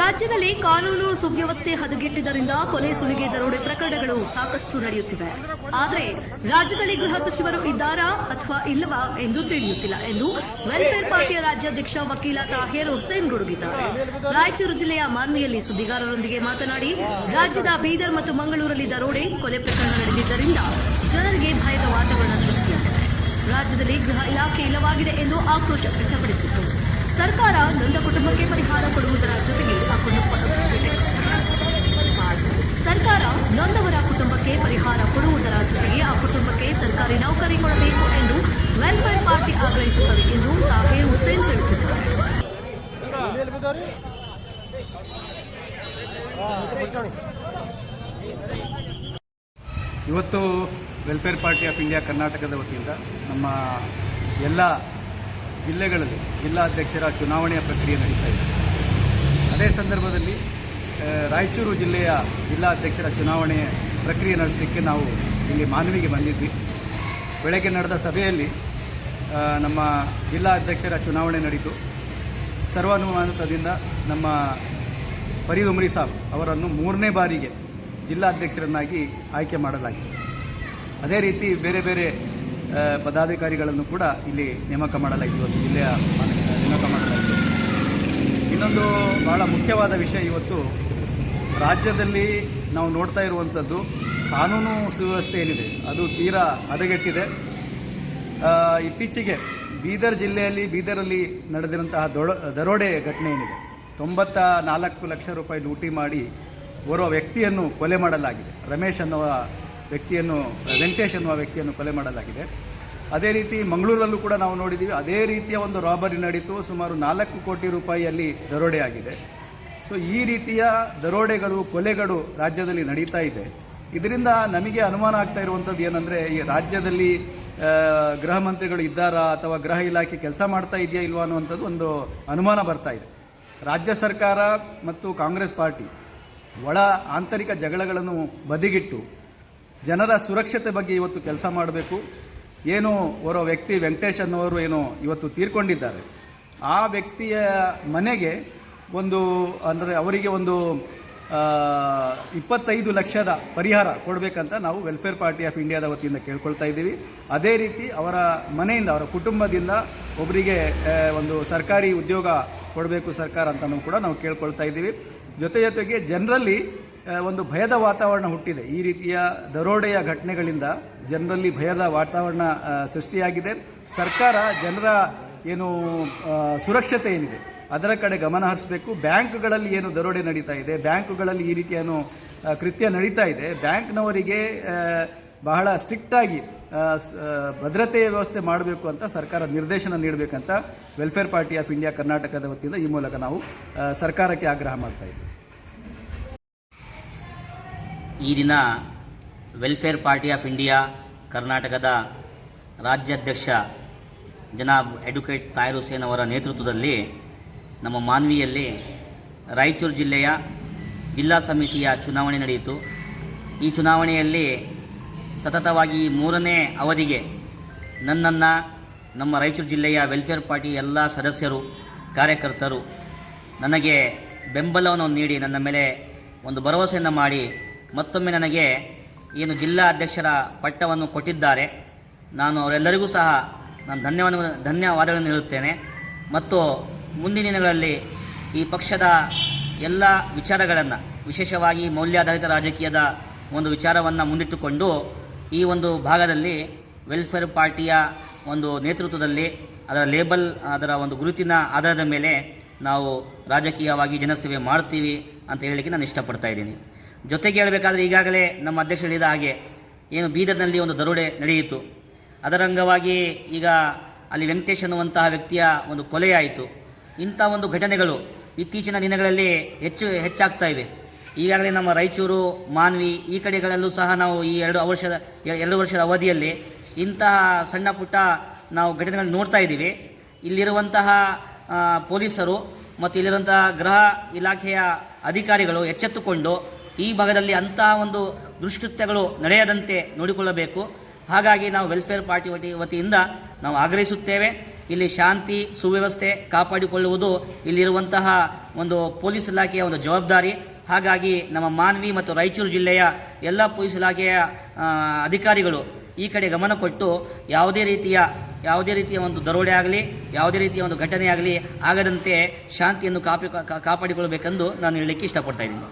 ರಾಜ್ಯದಲ್ಲಿ ಕಾನೂನು ಸುವ್ಯವಸ್ಥೆ ಹದಗೆಟ್ಟಿದ್ದರಿಂದ ಕೊಲೆ ಸುಲಿಗೆ ದರೋಡೆ ಪ್ರಕರಣಗಳು ಸಾಕಷ್ಟು ನಡೆಯುತ್ತಿವೆ. ಆದರೆ ರಾಜ್ಯದಲ್ಲಿ ಗೃಹ ಸಚಿವರು ಇದ್ದಾರಾ ಅಥವಾ ಇಲ್ಲವಾ ಎಂದು ತಿಳಿಯುತ್ತಿಲ್ಲ ಎಂದು ವೆಲ್ಫೇರ್ ಪಾರ್ಟಿಯ ರಾಜ್ಯಾಧ್ಯಕ್ಷ ವಕೀಲ ತಾಹೇರ್ ಹುಸೇನ್ ಗುಡುಗಿದ್ದಾರೆ. ರಾಯಚೂರು ಜಿಲ್ಲೆಯ ಮಾನ್ವಿಯಲ್ಲಿ ಸುದ್ದಿಗಾರರೊಂದಿಗೆ ಮಾತನಾಡಿ, ರಾಜ್ಯದ ಬೀದರ್ ಮತ್ತು ಮಂಗಳೂರಲ್ಲಿ ದರೋಡೆ, ಕೊಲೆ ಪ್ರಕರಣ ನಡೆದಿದ್ದರಿಂದ ಜನರಿಗೆ ಭಯದ ವಾತಾವರಣ ಸೃಷ್ಟಿಯಾಗಿದೆ. ರಾಜ್ಯದಲ್ಲಿ ಗೃಹ ಇಲಾಖೆ ಇಲ್ಲವಾಗಿದೆ ಎಂದು ಆಕ್ರೋಶ ವ್ಯಕ್ತಪಡಿಸಿತು ಸರ್ಕಾರ ನೊಂದ ಕುಟುಂಬಕ್ಕೆ ಪರಿಹಾರ ಕೊಡುವುದರ ಜೊತೆಗೆ ಎಂದು ತಾಹೇರ್ ಹುಸೇನ್ ತಿಳಿಸಿದ್ದಾರೆ. ಇವತ್ತು ವೆಲ್ಫೇರ್ ಪಾರ್ಟಿ ಆಫ್ ಇಂಡಿಯಾ ಕರ್ನಾಟಕದ ವತಿಯಿಂದ ನಮ್ಮ ಎಲ್ಲ ಜಿಲ್ಲೆಗಳಲ್ಲಿ ಜಿಲ್ಲಾಧ್ಯಕ್ಷರ ಚುನಾವಣೆಯ ಪ್ರಕ್ರಿಯೆ ನಡೀತಾ ಇದೆ. ಅದೇ ಸಂದರ್ಭದಲ್ಲಿ ರಾಯಚೂರು ಜಿಲ್ಲೆಯ ಜಿಲ್ಲಾಧ್ಯಕ್ಷರ ಚುನಾವಣೆ ಪ್ರಕ್ರಿಯೆ ನಡೆಸಲಿಕ್ಕೆ ನಾವು ಇಲ್ಲಿ ಮಾನವಿಗೆ ಬಂದಿದ್ವಿ. ಬೆಳಗ್ಗೆ ನಡೆದ ಸಭೆಯಲ್ಲಿ ನಮ್ಮ ಜಿಲ್ಲಾ ಅಧ್ಯಕ್ಷರ ಚುನಾವಣೆ ನಡೀತು. ಸರ್ವಾನುಮಾನತದಿಂದ ನಮ್ಮ ಫರೀದ್ ಉಮರಿ ಸಾಬ್ ಅವರನ್ನು ಮೂರನೇ ಬಾರಿಗೆ ಜಿಲ್ಲಾಧ್ಯಕ್ಷರನ್ನಾಗಿ ಆಯ್ಕೆ ಮಾಡಲಾಗಿದೆ. ಅದೇ ರೀತಿ ಬೇರೆ ಬೇರೆ ಪದಾಧಿಕಾರಿಗಳನ್ನು ಕೂಡ ಇಲ್ಲಿ ನೇಮಕ ಮಾಡಲಾಗಿದೆ ಇವತ್ತು ಜಿಲ್ಲೆಯ ನೇಮಕ ಮಾಡಲಾಗಿದೆ ಇನ್ನೊಂದು ಬಹಳ ಮುಖ್ಯವಾದ ವಿಷಯ ಇವತ್ತು, ರಾಜ್ಯದಲ್ಲಿ ನಾವು ನೋಡ್ತಾ ಇರುವಂಥದ್ದು ಕಾನೂನು ಸುವ್ಯವಸ್ಥೆ ಏನಿದೆ, ಅದು ತೀರಾ ಹದಗೆಟ್ಟಿದೆ. ಇತ್ತೀಚೆಗೆ ಬೀದರ್ ಜಿಲ್ಲೆಯಲ್ಲಿ, ಬೀದರಲ್ಲಿ ನಡೆದಿರುವಂತಹ ದೊಡ, ದರೋಡೆ ಘಟನೆ ಏನಿದೆ? ತೊಂಬತ್ತ ನಾಲ್ಕು ಲಕ್ಷ ರೂಪಾಯಿ ಲೂಟಿ ಮಾಡಿ ಓರ್ವ ವ್ಯಕ್ತಿಯನ್ನು ಕೊಲೆ ಮಾಡಲಾಗಿದೆ. ರಮೇಶ್ ಅನ್ನುವ ವ್ಯಕ್ತಿಯನ್ನು, ವೆಂಕಟೇಶ್ ಅನ್ನುವ ವ್ಯಕ್ತಿಯನ್ನು ಕೊಲೆ ಮಾಡಲಾಗಿದೆ. ಅದೇ ರೀತಿ ಮಂಗಳೂರಲ್ಲೂ ಕೂಡ ನಾವು ನೋಡಿದ್ದೀವಿ, ಅದೇ ರೀತಿಯ ಒಂದು ರಾಬರಿ ನಡೀತು. ಸುಮಾರು ನಾಲ್ಕು ಕೋಟಿ ರೂಪಾಯಿಯಲ್ಲಿ ದರೋಡೆ ಆಗಿದೆ. ಸೊ, ಈ ರೀತಿಯ ದರೋಡೆಗಳು, ಕೊಲೆಗಳು ರಾಜ್ಯದಲ್ಲಿ ನಡೀತಾ ಇದೆ. ಇದರಿಂದ ನಮಗೆ ಅನುಮಾನ ಆಗ್ತಾ ಇರುವಂಥದ್ದು ಏನಂದರೆ, ಈ ರಾಜ್ಯದಲ್ಲಿ ಗೃಹ ಮಂತ್ರಿಗಳು ಇದ್ದಾರಾ ಅಥವಾ ಗೃಹ ಇಲಾಖೆ ಕೆಲಸ ಮಾಡ್ತಾ ಇದೆಯಾ ಇಲ್ವಾ ಅನ್ನುವಂಥದ್ದು ಒಂದು ಅನುಮಾನ ಬರ್ತಾ ಇದೆ. ರಾಜ್ಯ ಸರ್ಕಾರ ಮತ್ತು ಕಾಂಗ್ರೆಸ್ ಪಾರ್ಟಿ ಒಳ ಆಂತರಿಕ ಜಗಳಗಳನ್ನು ಬದಿಗಿಟ್ಟು ಜನರ ಸುರಕ್ಷತೆ ಬಗ್ಗೆ ಇವತ್ತು ಕೆಲಸ ಮಾಡಬೇಕು. ಏನು ಓರ್ವ ವ್ಯಕ್ತಿ ವೆಂಕಟೇಶ್ ಅನ್ನೋರು ಏನು ಇವತ್ತು ತೀರ್ಕೊಂಡಿದ್ದಾರೆ. ಆ ವ್ಯಕ್ತಿಯ ಮನೆಗೆ ಒಂದು, ಅಂದರೆ ಅವರಿಗೆ ಒಂದು ಇಪ್ಪತ್ತೈದು ಲಕ್ಷದ ಪರಿಹಾರ ಕೊಡಬೇಕಂತ ನಾವು ವೆಲ್ಫೇರ್ ಪಾರ್ಟಿ ಆಫ್ ಇಂಡಿಯಾದ ವತಿಯಿಂದ ಕೇಳ್ಕೊಳ್ತಾ ಇದ್ದೀವಿ. ಅದೇ ರೀತಿ ಅವರ ಮನೆಯಿಂದ, ಅವರ ಕುಟುಂಬದಿಂದ ಒಬ್ಬರಿಗೆ ಒಂದು ಸರ್ಕಾರಿ ಉದ್ಯೋಗ ಕೊಡಬೇಕು ಸರ್ಕಾರ ಅಂತಲೂ ಕೂಡ ನಾವು ಕೇಳ್ಕೊಳ್ತಾ ಇದ್ದೀವಿ. ಜೊತೆ ಜೊತೆಗೆ ಜನರಲ್ಲಿ ಒಂದು ಭಯದ ವಾತಾವರಣ ಹುಟ್ಟಿದೆ. ಈ ರೀತಿಯ ದರೋಡೆಯ ಘಟನೆಗಳಿಂದ ಜನರಲ್ಲಿ ಭಯದ ವಾತಾವರಣ ಸೃಷ್ಟಿಯಾಗಿದೆ. ಸರ್ಕಾರ ಜನರ, ಏನು ಸುರಕ್ಷತೆ ಏನಿದೆ? ಅದರ ಕಡೆ ಗಮನ ಹರಿಸಬೇಕು. ಬ್ಯಾಂಕ್ಗಳಲ್ಲಿ ಏನು ದರೋಡೆ ನಡೀತಾ ಇದೆ, ಬ್ಯಾಂಕುಗಳಲ್ಲಿ ಈ ರೀತಿಯ ಕೃತ್ಯ ನಡೀತಾ ಇದೆ. ಬ್ಯಾಂಕ್ನವರಿಗೆ ಬಹಳ ಸ್ಟ್ರಿಕ್ಟಾಗಿ ಭದ್ರತೆಯ ವ್ಯವಸ್ಥೆ ಮಾಡಬೇಕು ಅಂತ ಸರ್ಕಾರ ನಿರ್ದೇಶನ ನೀಡಬೇಕಂತ ವೆಲ್ಫೇರ್ ಪಾರ್ಟಿ ಆಫ್ ಇಂಡಿಯಾ ಕರ್ನಾಟಕದ ವತಿಯಿಂದ ಈ ಮೂಲಕ ನಾವು ಸರ್ಕಾರಕ್ಕೆ ಆಗ್ರಹ ಮಾಡ್ತಾ ಇದ್ದೀವಿ ಈ ದಿನ ವೆಲ್ಫೇರ್ ಪಾರ್ಟಿ ಆಫ್ ಇಂಡಿಯಾ ಕರ್ನಾಟಕದ ರಾಜ್ಯಾಧ್ಯಕ್ಷ ಜನಾಬ್ ಅಡ್ವೊಕೇಟ್ ತಾಯರ್ ಹುಸೇನ್ ಅವರ ನೇತೃತ್ವದಲ್ಲಿ ನಮ್ಮ ಮಾನ್ವಿಯಲ್ಲಿ ರಾಯಚೂರು ಜಿಲ್ಲೆಯ ಜಿಲ್ಲಾ ಸಮಿತಿಯ ಚುನಾವಣೆ ನಡೆಯಿತು. ಈ ಚುನಾವಣೆಯಲ್ಲಿ ಸತತವಾಗಿ ಮೂರನೇ ಅವಧಿಗೆ ನನ್ನನ್ನು ನಮ್ಮ ರಾಯಚೂರು ಜಿಲ್ಲೆಯ ವೆಲ್ಫೇರ್ ಪಾರ್ಟಿ ಎಲ್ಲ ಸದಸ್ಯರು, ಕಾರ್ಯಕರ್ತರು ನನಗೆ ಬೆಂಬಲವನ್ನು ನೀಡಿ ನನ್ನ ಮೇಲೆ ಒಂದು ಭರವಸೆಯನ್ನು ಮಾಡಿ ಮತ್ತೊಮ್ಮೆ ನನಗೆ ಏನು ಜಿಲ್ಲಾ ಅಧ್ಯಕ್ಷರ ಪಟ್ಟವನ್ನು ಕೊಟ್ಟಿದ್ದಾರೆ. ನಾನು ಅವರೆಲ್ಲರಿಗೂ ಸಹ ನಾನು ಧನ್ಯವಾದ ಧನ್ಯವಾದಗಳನ್ನು ಹೇಳುತ್ತೇನೆ. ಮತ್ತು ಮುಂದಿನ ದಿನಗಳಲ್ಲಿ ಈ ಪಕ್ಷದ ಎಲ್ಲ ವಿಚಾರಗಳನ್ನು, ವಿಶೇಷವಾಗಿ ಮೌಲ್ಯಾಧಾರಿತ ರಾಜಕೀಯದ ಒಂದು ವಿಚಾರವನ್ನು ಮುಂದಿಟ್ಟುಕೊಂಡು ಈ ಒಂದು ಭಾಗದಲ್ಲಿ ವೆಲ್ಫೇರ್ ಪಾರ್ಟಿಯ ಒಂದು ನೇತೃತ್ವದಲ್ಲಿ ಅದರ ಲೇಬಲ್ ಅದರ ಒಂದು ಗುರುತಿನ ಆಧಾರದ ಮೇಲೆ ನಾವು ರಾಜಕೀಯವಾಗಿ ಜನಸೇವೆ ಮಾಡ್ತೀವಿ ಅಂತ ಹೇಳಲಿಕ್ಕೆ ನಾನು ಇಷ್ಟಪಡ್ತಾ ಇದ್ದೀನಿ. ಜೊತೆಗೆ ಹೇಳಬೇಕಾದ್ರೆ ಈಗಾಗಲೇ ನಮ್ಮ ಅಧ್ಯಕ್ಷ ಹೇಳಿದ ಹಾಗೆ ಏನು ಬೀದರ್ನಲ್ಲಿ ಒಂದು ದರೋಡೆ ನಡೆಯಿತು. ಅದರ ಅಂಗವಾಗಿ ಈಗ ಅಲ್ಲಿ ವೆಂಕಟೇಶ್ ಅನ್ನುವಂತಹ ವ್ಯಕ್ತಿಯ ಒಂದು ಕೊಲೆಯಾಯಿತು ಇಂಥ ಒಂದು ಘಟನೆಗಳು ಇತ್ತೀಚಿನ ದಿನಗಳಲ್ಲಿ ಹೆಚ್ಚು ಹೆಚ್ಚಾಗ್ತಾ ಇವೆ. ಈಗಾಗಲೇ ನಮ್ಮ ರಾಯಚೂರು, ಮಾನ್ವಿ ಈ ಕಡೆಗಳಲ್ಲೂ ಸಹ ನಾವು ಈ ಎರಡು ವರ್ಷದ ಎರಡು ವರ್ಷದ ಅವಧಿಯಲ್ಲಿ ಇಂತಹ ಸಣ್ಣ ಪುಟ್ಟ ನಾವು ಘಟನೆಗಳನ್ನು ನೋಡ್ತಾ ಇದ್ದೀವಿ. ಇಲ್ಲಿರುವಂತಹ ಪೊಲೀಸರು ಮತ್ತು ಇಲ್ಲಿರುವಂತಹ ಗೃಹ ಇಲಾಖೆಯ ಅಧಿಕಾರಿಗಳು ಎಚ್ಚೆತ್ತುಕೊಂಡು ಈ ಭಾಗದಲ್ಲಿ ಅಂತಹ ಒಂದು ದುಷ್ಕೃತ್ಯಗಳು ನಡೆಯದಂತೆ ನೋಡಿಕೊಳ್ಳಬೇಕು. ಹಾಗಾಗಿ ನಾವು ವೆಲ್ಫೇರ್ ಪಾರ್ಟಿ ವತಿ, ವತಿಯಿಂದ ನಾವು ಆಗ್ರಹಿಸುತ್ತೇವೆ. ಇಲ್ಲಿ ಶಾಂತಿ, ಸುವ್ಯವಸ್ಥೆ ಕಾಪಾಡಿಕೊಳ್ಳುವುದು ಇಲ್ಲಿರುವಂತಹ ಒಂದು ಪೊಲೀಸ್ ಇಲಾಖೆಯ ಒಂದು ಜವಾಬ್ದಾರಿ. ಹಾಗಾಗಿ ನಮ್ಮ ಮಾನ್ವಿ ಮತ್ತು ರಾಯಚೂರು ಜಿಲ್ಲೆಯ ಎಲ್ಲ ಪೊಲೀಸ್ ಇಲಾಖೆಯ ಅಧಿಕಾರಿಗಳು ಈ ಕಡೆ ಗಮನ ಕೊಟ್ಟು ಯಾವುದೇ ರೀತಿಯ ಯಾವುದೇ ರೀತಿಯ ಒಂದು ದರೋಡೆ ಆಗಲಿ, ಯಾವುದೇ ರೀತಿಯ ಒಂದು ಘಟನೆ ಆಗಲಿ ಆಗದಂತೆ ಶಾಂತಿಯನ್ನು ಕಾಪಿ ಕಾಪಾಡಿಕೊಳ್ಳಬೇಕೆಂದು ನಾನು ಹೇಳಲಿಕ್ಕೆ ಇಷ್ಟಪಡ್ತಾ ಇದ್ದೀನಿ.